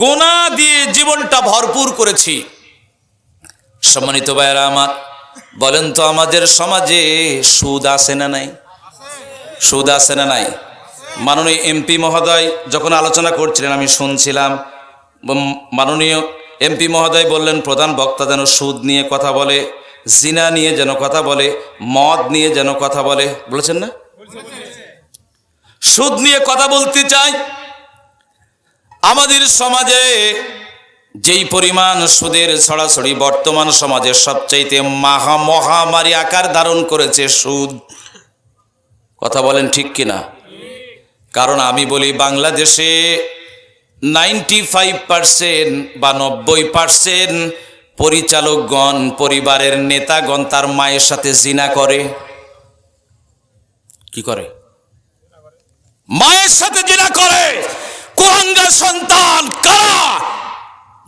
গোনা দিয়ে জীবনটা ভরপুর করেছি। সম্মানিত ভাইয়েরা আমার, বলেন তো আমাদের সমাজে সুদ আছে না নাই? সুদ আছে না নাই? মাননীয় এমপি মহোদয় যখন আলোচনা করছিলেন, আমি শুনছিলাম মাননীয় এমপি মহোদয় বললেন, প্রধান বক্তা যেন সুদ নিয়ে কথা বলে, জিনা নিয়ে যেন কথা বলে, মদ নিয়ে যেন কথা বলে। বলেছেন না? সুদ নিয়ে কথা বলতে চাই আমাদের সমাজে যেই পরিমাণ সুদের ছড়াছড়ি বর্তমান সমাজে সবচাইতে মহা মহামারী আকার ধারণ করেছে সুদ, কথা বলেন ঠিক কিনা? কারণ আমি বলি বাংলাদেশে নাইনটি ফাইভ পার্সেন্ট বা নব্বই পার্সেন্ট পরিচালকগণ, পরিবারের নেতাগণ তার মায়ের সাথে জিনা করে। কি করে? মায়ের সাথে জিনা করে। কুহাঙ্গা সন্তান কারা?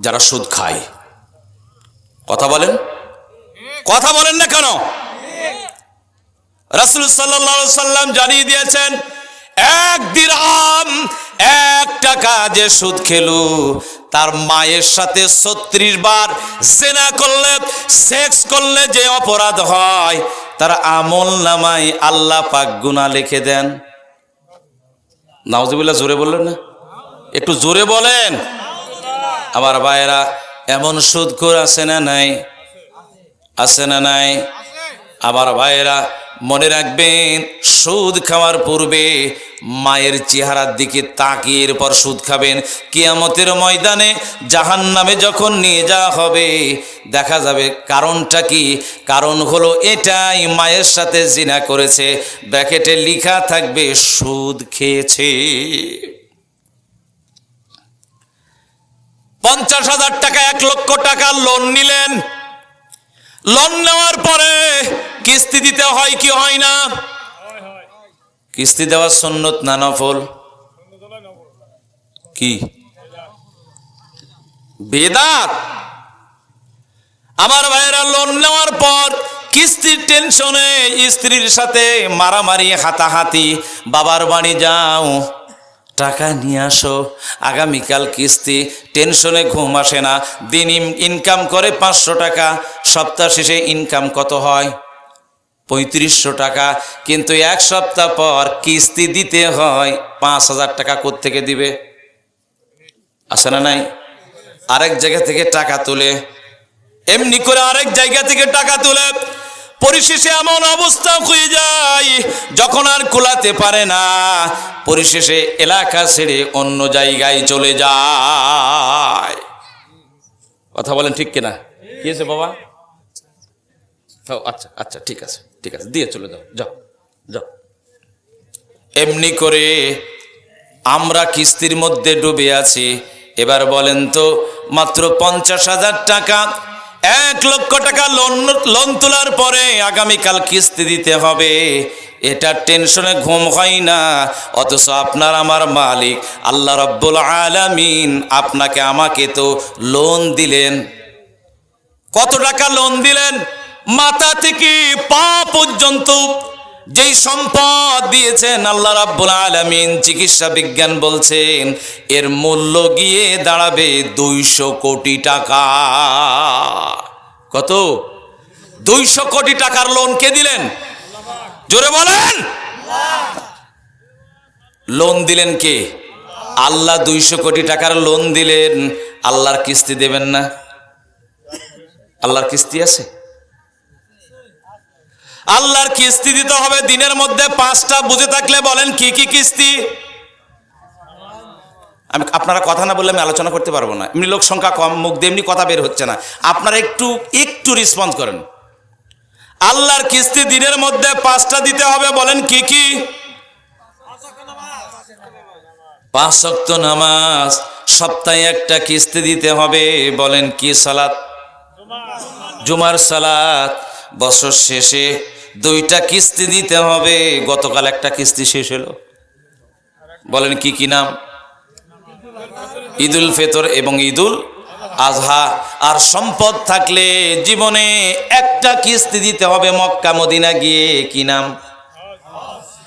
যারা সুদ খায়। কথা বলেন? কথা বলেন না কেন? রাসুল সাল্লাম জানিয়ে দিয়েছেন, এক দিরহাম, এক টাকা যে সুদ খেলু, তার মায়ের সাথে ছত্রিশ বার জেনা করলে, সেক্স করলে যে অপরাধ হয়, তার আমল নামাই আল্লাহ পাক গুনা লিখে দেন। নাওজুবিল্লাহ জোরে বললেন না? একটু জোরে বলেন। আমার ভাইয়েরা, এমন সুদখোর আছে না নাই? আছে না নাই? আমার ভাইয়েরা, মনে রাখবেন, সুদ খাওয়ার পূর্বে মায়ের চেহারার দিকে তাকিয়ে এরপর সুদ খাবেন। কিয়ামতের ময়দানে জাহান নামে যখন নিয়ে যাওয়া হবে, দেখা যাবে কারণটা কি? কারণ হলো এটাই মায়ের সাথে জিনা করেছে। ব্র্যাকেটে লিখা থাকবে, সুদ খেয়েছে। পঞ্চাশ হাজার টাকা, এক লক্ষ টাকা লোন নিলেন। লোন নেওয়ার পরে কিস্তি দিতে হয় কি হয় না? কিস্তি দেওয়ার সন্ন্যত না কি? বেদাত। আমার ভাইয়েরা লোন নেওয়ার পর কিস্তির টেনশনে স্ত্রীর সাথে মারামারি, হাতাহাতি, বাবার বাড়ি যাও। টাকা নিয়ে আসো। আগামীকাল কিস্তি, টেনশনে ঘুম আসে না। দিন ইনকাম করে পাঁচশো টাকা, সপ্তাহ শেষে ইনকাম কত হয়? পঁয়ত্রিশশো টাকা, কিন্তু এক সপ্তাহ পর কিস্তি দিতে হয়, পাঁচ হাজার টাকা থেকে দিবে? আসে না নাই? আরেক জায়গা থেকে টাকা তুলে। এমনি করে আরেক জায়গা থেকে টাকা তুলে। পরিশেষে এমন অবস্থা হয়ে যায়, যখন আর কুলাতে পারে না। পরিশেষে এলাকা ছেড়ে অন্য জায়গায় চলে যায়। কথা বলেন ঠিক কিনা? কি আছে বাবা? ও আচ্ছা আচ্ছা ঠিক আছে ঠিক আছে, দিয়ে চলে যাও যাও যাও। এমনি করে আমরা কিস্তির মধ্যে ডুবে আছি। এবার বলেন তো, মাত্র পঞ্চাশ হাজার টাকা এক লক্ষ টাকা লোন লোন তোলার পরে আগামীকাল কিস্তি দিতে হবে। এটা টেনশনে ঘুম হয় না। অথচ আপনার আমার মালিক, আল্লাহ রব্বুল আলামিন আপনাকে আমাকে তো লোন দিলেন। কত টাকা লোন দিলেন? মাথা থেকে পা পর্যন্ত যেই সম্পদ দিয়েছেন আল্লাহ রাব্বুল আলামিন, চিকিৎসা বিজ্ঞান বলছেন, এর মূল্য গিয়ে দাঁড়াবে দুইশো কোটি টাকা। কত? দুইশো কোটি টাকার লোন কে দিলেন? জোরে বলেন। লোন দিলেন কে? আল্লাহ দুইশো কোটি টাকার লোন দিলেন। আল্লাহর কিস্তি দেবেন না। আল্লাহর কিস্তি আছে? আল্লাহর কিস্তি দিতে হবে, দিনের মধ্যে পাঁচটা বুঝে থাকলে বলেন, কি কি কিস্তি? আমি আপনারা কথা না বললে আমি আলোচনা করতে পারব না। এমনি লোক সংখ্যা কম, মুখ দিয়ে এমনি কথা বের হচ্ছে না। আপনারা একটু একটু রেসপন্স করেন। আল্লাহর কিস্তি দিনের মধ্যে পাঁচটা দিতে হবে, বলেন, কি কি? পাঁচ শক্ত নামাজ, সপ্তাহে একটা কিস্তি দিতে হবে, বলেন, কি সালাত? জুমার সালাত, বছর শেষে দুইটা কিস্তি দিতে হবে। গতকাল একটা কিস্তি শেষ হলো। বলেন কি কি নাম? ঈদুল ফেতর এবং ঈদুল আজহা। আর সম্পদ থাকলে জীবনে একটা কিস্তি দিতে হবে মক্কা, মদিনা গিয়ে। কি নাম?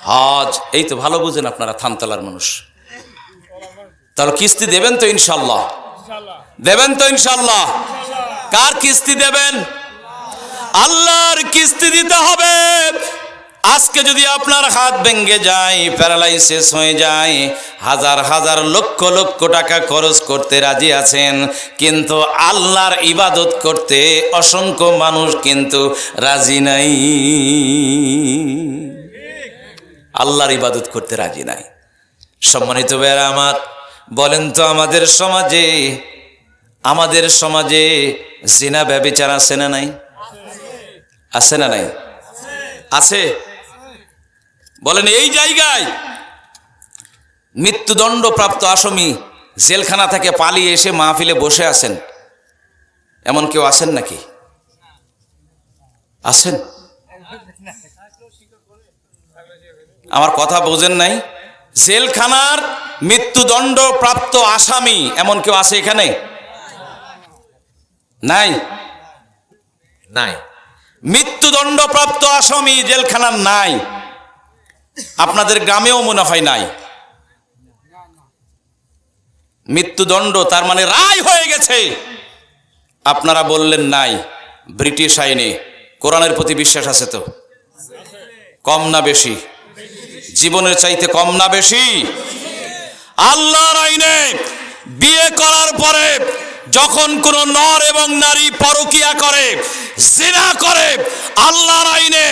হজ। এই তো ভালো বুঝেন আপনারা, থানতলার মানুষ। তাহলে কিস্তি দেবেন তো ইনশাল্লাহ? দেবেন তো ইনশাল্লাহ। কার কিস্তি দেবেন? আল্লাহর কিস্তি দিতে হবে। আজকে যদি আপনার হাত ভেঙে যায়, প্যারালাইসিস হয়ে যায়, হাজার হাজার লক্ষ লক্ষ টাকা খরচ করতে রাজি আছেন, কিন্তু আল্লাহর ইবাদত করতে অসংখ্য মানুষ কিন্তু রাজি নাই। আল্লাহর ইবাদত করতে রাজি নাই। সম্মানিত বেড়া আমার, বলেন তো আমাদের সমাজে আমাদের সমাজে জিনা ব্যবিচার আছে না নাই? আছে না নাই? আছে। বলেন, এই জায়গায় মৃত্যুদণ্ড প্রাপ্ত আসামি জেলখানা থেকে পালিয়ে এসে মাহফিলে বসে আছেন। এমন কেউ আছেন নাকি? আছেন? আমার কথা বোঝেন নাই। জেলখানার মৃত্যুদণ্ড প্রাপ্ত আসামি এমন কেউ আছে এখানে? নাই? নাই। মৃত্যুদণ্ড প্রাপ্ত আসামি জেলখানার নাই। আপনাদের গ্রামেও মনে হয় নাই। মৃত্যুদণ্ড তার মানে রায় হয়ে গেছে। আপনারা বললেন নাই, ব্রিটিশ আইনে, কোরআনের প্রতি বিশ্বাস আছে তো? কম না বেশি? জীবনের চাইতে কম না বেশি? আল্লাহর আইনে বিয়ে করার পরে যখন কোন নর এবং নারী পরকিয়া করে, জিনা করে, আল্লাহর আইনে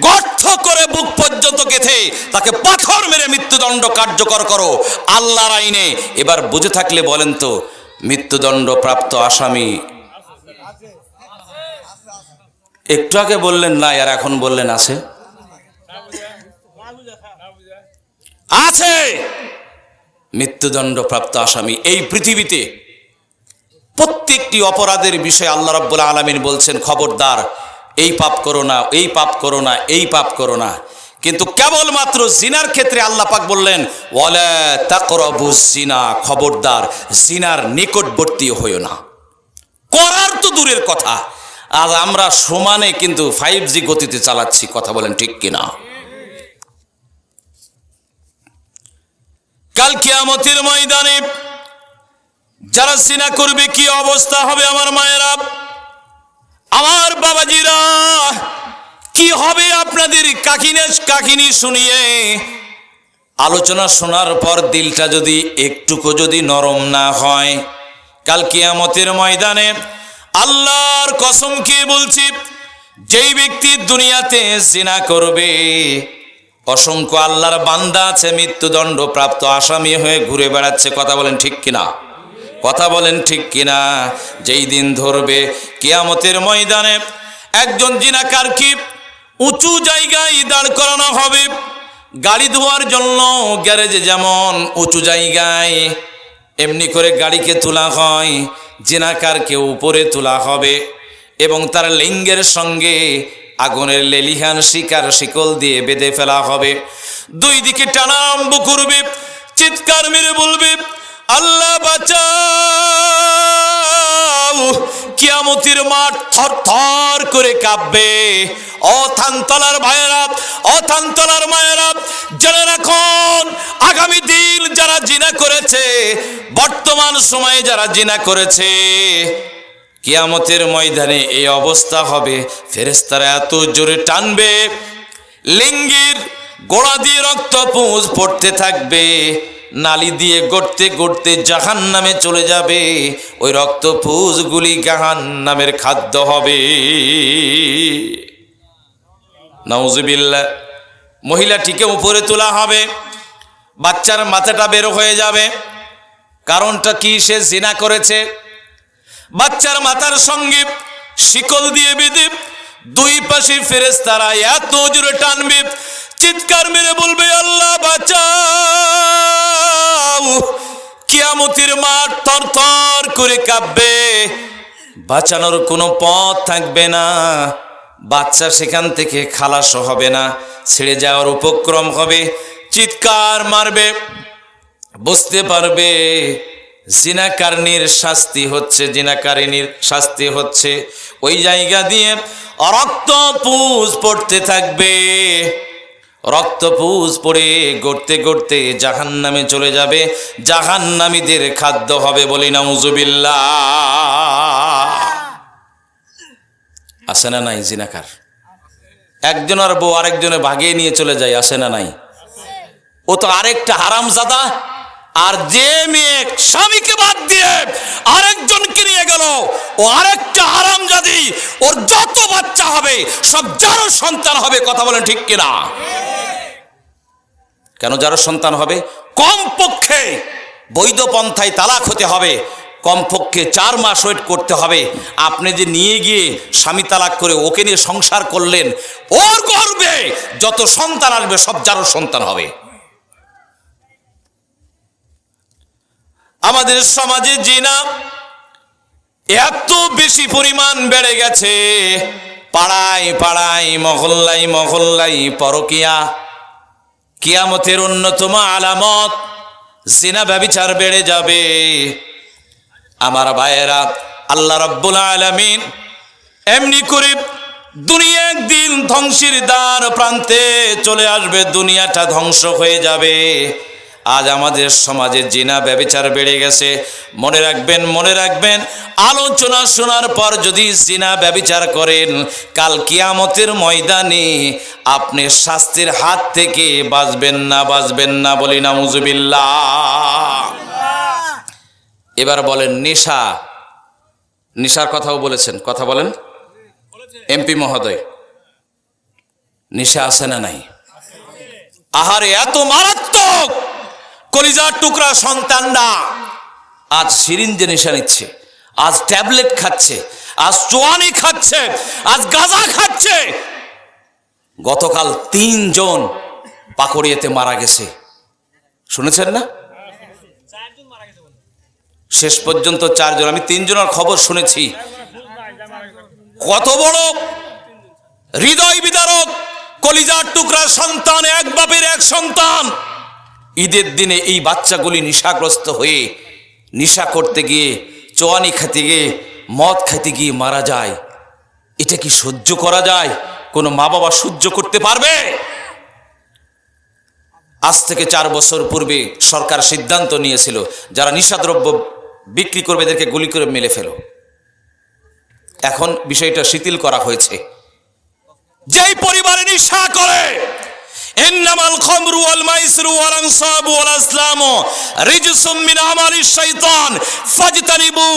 গর্থ করে বুক পর্যন্ত গেথে তাকে পাথর মেরে মৃত্যুদণ্ড কার্যকর করো। আল্লাহর আইনে এবার বুঝে থাকলে বলেন তো, মৃত্যুদণ্ড প্রাপ্ত আসামি। একটু আগে বললেন না আর এখন বললেন, আছে? আছে! মৃত্যুদণ্ড প্রাপ্ত আসামি এই পৃথিবীতে প্রত্যেকটি অপরাধের বিষয়ে আল্লাহ রাব্বুল আলমিন বলছেন, খবরদার, এই পাপ করো না, এই পাপ করো না, এই পাপ করো না। কিন্তু কেবলমাত্র জিনার ক্ষেত্রে আল্লাহ পাক বললেন, ওয়ালা তাকরাবু জিনা খবরদার, জিনার নিকটবর্তী হইও না। করার তো দূরের কথা। আজ আমরা সমানে কিন্তু ফাইভ জি গতিতে চালাচ্ছি, কথা বলেন ঠিক কিনা? কাল কিয়ামতের ময়দানে যারা সিনা করবে, কি অবস্থা হবে আমার মায়েরা? আমার বাবাজিরা, কি হবে আপনাদের কাকিনে, কাকিনি শুনিয়ে? আলোচনা শোনার পর দিলটা যদি একটুকু যদি নরম না হয়, কাল কিয়ামতের ময়দানে আল্লাহর কসম খেয়ে বলছি, যেই ব্যক্তি দুনিয়াতে জিনা করবে, অসংখ্য আল্লাহর বান্দা আছে, মৃত্যুদণ্ড প্রাপ্ত আসামি হয়ে ঘুরে বেড়াচ্ছে, কথা বলেন ঠিক কিনা? কথা বলেন ঠিক কিনা? যেই দিন ধরবে কিয়ামতের ময়দানে একজন জিনাকার কি উঁচু জায়গায় দাঁড় করানো হবে? গাড়ি ধোয়ার জন্য গ্যারেজে যেমন উঁচু জায়গায়, এমনি করে গাড়িকে তোলা হয় জিনাকারকে উপরে তোলা হবে এবং তার লিঙ্গের সঙ্গে আগুনের লেলিহান শিকার শিকল দিয়ে বেঁধে ফেলা হবে। দুই দিকে টানা আরম্ভ করবে, চিৎকার মেরে বলবে আল্লাহ বাঁচাও। কিয়ামতির মাঠ থর থর করে কাঁপবে। অথান্তলার ভাইয়েরা অথান্তলার মায়েরা, জেনে রাখুন, আগামী দিন যারা জিনা করেছে, বর্তমান সময়ে যারা জিনা করেছে, কিয়ামতের ময়দানে এই অবস্থা হবে। ফেরেস্তারা এত জোরে টানবে, লিঙ্গির গোড়া দিয়ে রক্ত পুঁজ পড়তে থাকবে। নালি দিয়ে গড়তে গড়তে জাহান নামে চলে যাবে। ওই রক্ত পুঁজগুলি জাহান নামের খাদ্য হবে। নাউজুবিল্লা মহিলাটিকে উপরে তোলা হবে। বাচ্চার মাথাটা বের হয়ে যাবে। কারণটা কি? সে জিনা করেছে। বাচ্চার মাথার সঙ্গে শিকল দিয়ে বেঁধে দুই পাশে ফেরেস তারা এত জোরে টানবে, চিৎকার মেরে বলবে, আল্লাহ বাঁচাও কিয়ামতির মাঠ থর থর করে কাঁপবে। বাঁচানোর কোনো পথ থাকবে না। বাচ্চা সেখান থেকে খালাস হবে না, ছেড়ে যাওয়ার উপক্রম হবে। চিৎকার মারবে, বুঝতে পারবে, জিনাকারণীর শাস্তি হচ্ছে জিনাকারিনীর শাস্তি হচ্ছে। ওই জায়গা দিয়ে রক্ত পুষ পড়তে থাকবে। রক্তপুজ পড়ে গড়তে গড়তে জাহান নামে চলে যাবে। জাহান্নামীদের খাদ্য হবে বলি নাউজুবিল্লাহ। আসে না নাই জিনাকার? একজনের বউ আরেকজনে ভাগিয়ে নিয়ে চলে যায় আসে না নাই? ও তো আরেকটা হারামজাদা। আর যে মেয়ে স্বামীকে বাদ দিয়ে আরেকজনকে নিয়ে গেল, ও আরেকটা হারামজাদি, ওর যত বাচ্চা হবে, সব যারও সন্তান হবে, কথা বলেন ঠিক কিনা? কেন যারও সন্তান হবে? কমপক্ষে বৈধ পন্থায় তালাক হতে হবে, কমপক্ষে চার মাস ওয়েট করতে হবে। আপনি যে নিয়ে গিয়ে স্বামী তালাক করে ওকে নিয়ে সংসার করলেন, ওর গর্বে যত সন্তান আসবে, সব যারও সন্তান হবে। আমাদের সমাজে জিনা এত বেশি পরিমাণ বেড়ে গেছে। পাড়ায় পাড়ায় মহল্লাই মহল্লাই পরকিয়া। কিয়ামতের অন্যতম আলামত, জিনা ব্যবিচার বেড়ে যাবে। আমার ভাইয়েরা, আল্লাহ রাব্বুল আলামিন এমনি করে দুনিয়া একদিন ধ্বংসের দ্বার প্রান্তে চলে আসবে, দুনিয়াটা ধ্বংস হয়ে যাবে। আজ আমাদের সমাজে জিনা ব্যবিচার বেড়ে গেছে। মনে রাখবেন মনে রাখবেন, আলোচনা শোনার পর যদি জিনা ব্যবিচার করেন, কাল কিয়ামতের ময়দানে আপনি শাস্তির হাত থেকে বাঁচবেন না বাঁচবেন না বলি না মুজুবিল্লাহ এবার বলেন, নেশা, নেশার কথাও বলেছেন। কথা বলেন। এমপি মহোদয়, নেশা আছে না নাই? আহারে, এত মারাত্মক! কলিজার টুকরা সন্তানরা। আজ সিরিঞ্জে নেশা নিচ্ছে, আজ ট্যাবলেট খাচ্ছে, আজ চোয়ানি খাচ্ছে, আজ গাঁজা খাচ্ছে। গতকাল তিনজন পাকড়িয়াতে মারা গেছে। শুনেছেন না? শেষ পর্যন্ত চারজন, আমি তিনজনের খবর শুনেছি। কত বড় হৃদয় বিদারক, কলিজার টুকরা সন্তান, এক বাপের এক সন্তান। ঈদের দিনে এই বাচ্চাগুলি নিশাগ্রস্ত হয়ে নিশা করতে গিয়ে, চোয়ানি খেতে গিয়ে, মদ খেতে গিয়ে মারা যায়। এটা কি সহ্য করা যায়? কোনো মা বাবা সহ্য করতে পারবে? আজ থেকে চার বছর পূর্বে সরকার সিদ্ধান্ত নিয়েছিল, যারা নিশাদ্রব্য বিক্রি করবে এদেরকে গুলি করে মেলে ফেলো। এখন বিষয়টা শিথিল করা হয়েছে। যেই পরিবারে নিশা করে ইন্নামাল খামরু ওয়াল মাইসরু ওয়াল আনসাবু ওয়াল আসলামু রিজসুম মিন আমালিশ শাইতান ফাজতানিবু।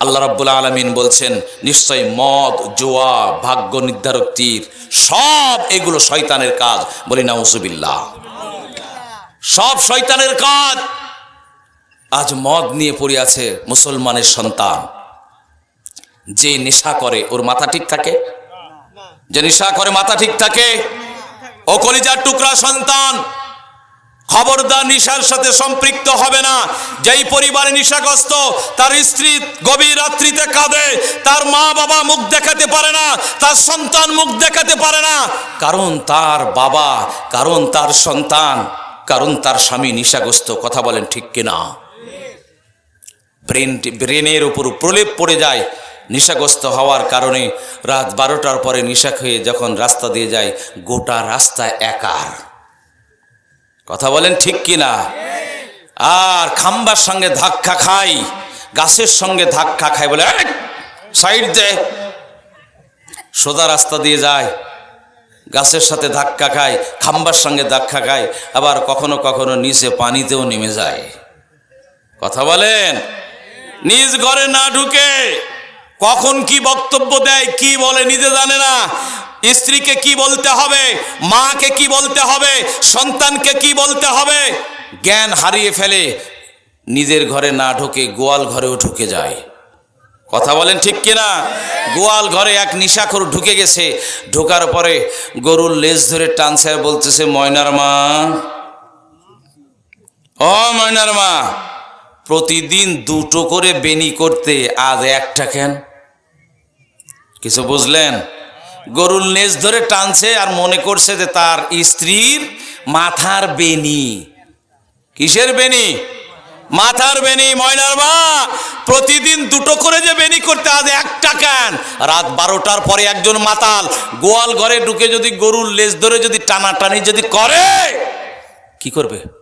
আল্লাহ রাব্বুল আলামিন বলছেন, নিশ্চয় মদ, জোয়া, ভাগ্য নির্ধারক তীর, সব এগুলো শয়তানের কাজ। বলি, নাউজুবিল্লাহ। সব শয়তানের কাজ। আজ মদ নিয়ে পড়ে আছে মুসলমানের সন্তান। যে নেশা করে, ওর মাথা ঠিক থাকে? যে নিশা করে মাথা ঠিক থাকে, ও কলিজার টুকরা সন্তান, খবরদার নিশার সাথে সম্পৃক্ত হবে না। যেই পরিবারে নিশাগ্রস্ত, তার স্ত্রী গভীর রাত্রিতে কাঁদে, তার মা বাবা মুখ দেখাতে পারে না, তার সন্তান মুখ দেখাতে পারে না। কারণ তার বাবা, কারণ তার সন্তান, কারণ তার স্বামী নিশাগ্রস্ত, কথা বলেন ঠিক কিনা? ব্রেন, ব্রেনের উপর প্রলেপ পড়ে যায় নেশাগ্রস্ত হওয়ার কারণে রাত বারোটার পরে নেশা খেয়ে যখন রাস্তা দিয়ে যায়, গোটা রাস্তা একার। কথা বলেন ঠিক কিনা? আর খাম্বার সঙ্গে ধাক্কা খাই, গাছের সঙ্গে ধাক্কা খাই বলে সাইড দে। সোজা রাস্তা দিয়ে যায়, গাছের সাথে ধাক্কা খায়, খাম্বার সঙ্গে ধাক্কা খায়, আবার কখনো কখনো নিচে পানিতেও নেমে যায়। কথা বলেন? নিজ ঘরে না ঢুকে কখন কি বক্তব্য দেয়, কি বলে নিজে জানে না। স্ত্রীকে কি বলতে হবে, মাকে কি বলতে হবে, সন্তানকে কি বলতে হবে? জ্ঞান হারিয়ে ফেলে নিজের ঘরে না ঢোকে গোয়াল ঘরেও ঢুকে যায়। কথা বলেন ঠিক কিনা? গোয়াল ঘরে এক নিশাখর ঢুকে গেছে। ঢোকার পরে গরুর লেজ ধরে টানছে আর বলতেছে, ময়নার মা। ও ময়নার মা, প্রতিদিন দুটো করে বেনি করতে, আজ একটা কেন? কিছু বুঝলেন? গরুর নেজ ধরে টানছে আর মনে করছে যে তার স্ত্রীর মাথার বেনি কিসের বেনি মাথার বেনি ময়নার মা! প্রতিদিন দুটো করে যে বেনি করতে আজ একটা কেন? রাত বারোটার পরে একজন মাতাল গোয়াল ঘরে ঢুকে যদি গরুর লেজ ধরে যদি টানাটানি যদি করে, কি করবে?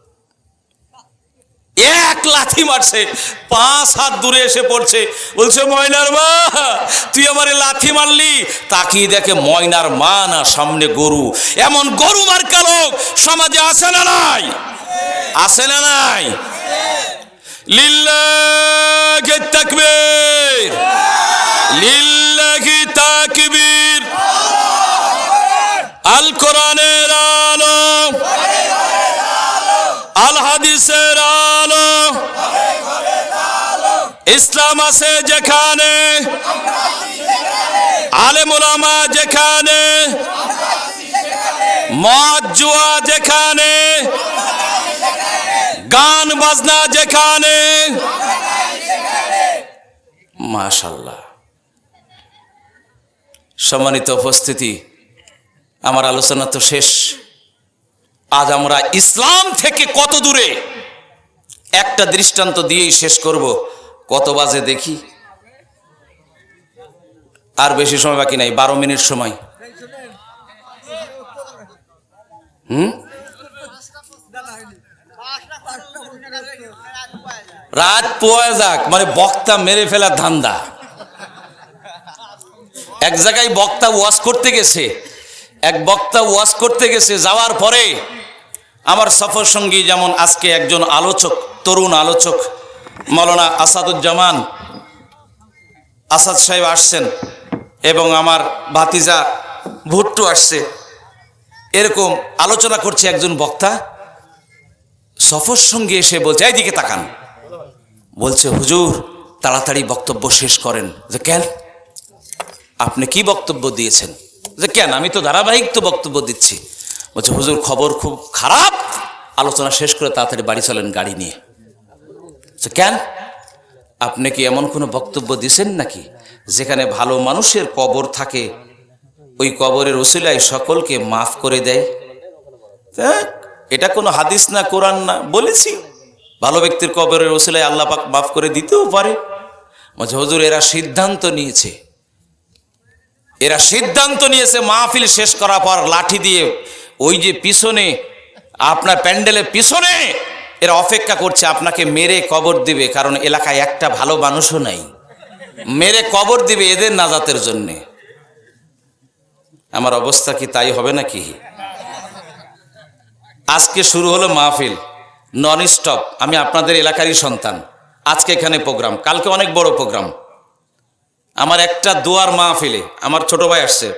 এক লাথি মারছে, পাঁচ হাত দূরে এসে পড়ছে। বলছে, ময়নার মা, তুই আমারে লাথি মারলি? তাকিয়ে দেখে ময়নার মা না, সামনে গরু। এমন গরু মার লোক সমাজে আসে না নাই? আছে না নাই? লিল্লাহি তাকবীর। লিল্লাহি তাকবীর। আল কোরআনের আলো। আল হাদিসের আলো ইসলাম আছে যেখানে, আলেমুলামা যেখানে মদ জুয়া যেখানে, গান বাজনা যেখানে। মাশাল্লাহ। সম্মানিত উপস্থিতি, আমার আলোচনা তো শেষ। আজ আমরা ইসলাম থেকে কত দূরে? একটা দৃষ্টান্ত দিয়েই শেষ করব। কত বাজে দেখি? আর বেশি সময় বাকি নাই, বারো মিনিট সময়। হুম? রাত পোয়া যাক মানে বক্তা মেরে ফেলার ধান্দা। এক জায়গায় বক্তা ওয়াশ করতে গেছে, এক বক্তা ওয়াশ করতে গেছে, যাওয়ার পরে আমার সফর সঙ্গী যেমন আজকে একজন আলোচক, তরুণ আলোচক মৌলানা আসাদুজ্জামান আসাদ সাহেব আসছেন এবং আমার ভাতিজা ভুট্টু আসছে। এরকম আলোচনা করছে একজন বক্তা। সফর সঙ্গে এসে বলছে এইদিকে তাকান। বলছে, হুজুর, তাড়াতাড়ি বক্তব্য শেষ করেন। যে, কেন? আপনি কি বক্তব্য দিয়েছেন? যে, কেন? আমি তো ধারাবাহিক তো বক্তব্য দিচ্ছি। বলছে, হুজুর, খবর খুব খারাপ। আলোচনা শেষ করে তাড়াতাড়ি বাড়ি চলেন গাড়ি নিয়ে। কেন? আপনি কি এমন কোনো বক্তব্য দিছেন নাকি? যেখানে ভালো মানুষের কবর থাকে ওই কবরের ওসিলায় সকলকে মাফ করে দেয়। ধ্যাৎ, এটা কোনো হাদিস না কোরআন না বলেছি। ভালো ব্যক্তির কবরের ওসিলায় আল্লাহ পাক মাফ করে দিতেও পারে। হুজুর এরা সিদ্ধান্ত নিয়েছে। এরা সিদ্ধান্ত নিয়েছে মাহফিল শেষ করার পর লাঠি দিয়ে ওই যে পিছনে আপনার প্যান্ডেলের পিছনে এরা অপেক্ষা করছে, আপনাকে মেরে কবর দিবে, কারণ এলাকায় একটা ভালো মানুষও নাই। মেরে কবর দিবে এদের নাজাতের জন্যে। আমার অবস্থা কি তাই হবে নাকি? আজকে শুরু হলো মাহফিল নন স্টপ আমি আপনাদের এলাকারই সন্তান। আজকে এখানে প্রোগ্রাম, কালকে অনেক বড় প্রোগ্রাম। আমার একটা দুয়ার মাহফিলে, আমার ছোট ভাই আসছে,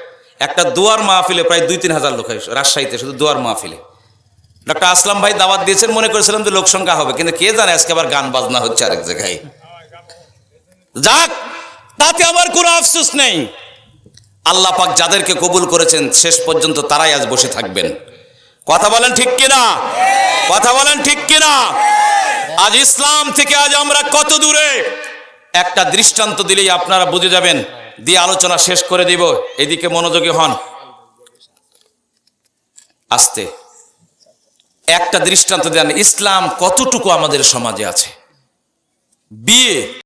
একটা দুয়ার মাহফিলে প্রায় দুই তিন হাজার লোক রাজশাহীতে, শুধু দুয়ার মাহফিলে। ডক্টর আসলাম ভাই দাওয়াত দিয়েছেন, মনে করেছিলাম যে লোক সংখ্যা হবে, কিন্তু কে জানে আজকে আবার গান বাজনা হচ্ছে আরেক জায়গায়। যাক, তাতে আমার কোনো আফসোস নেই। আল্লাহ পাক যাদেরকে কবুল করেছেন, শেষ পর্যন্ত তারাই আজ বসে থাকবেন। কথা বলেন ঠিক কিনা? কথা বলেন ঠিক কিনা? আজ ইসলাম থেকে আজ আমরা কত দূরে? একটা দৃষ্টান্ত দিলেই আপনারা বুঝে যাবেন। দিয়ে আলোচনা শেষ করে দিব, এদিকে মনোযোগী হন। আস্তে। একটা দৃষ্টান্ত দেন ইসলাম কতটুকু আমাদের সমাজে আছে? বিয়ে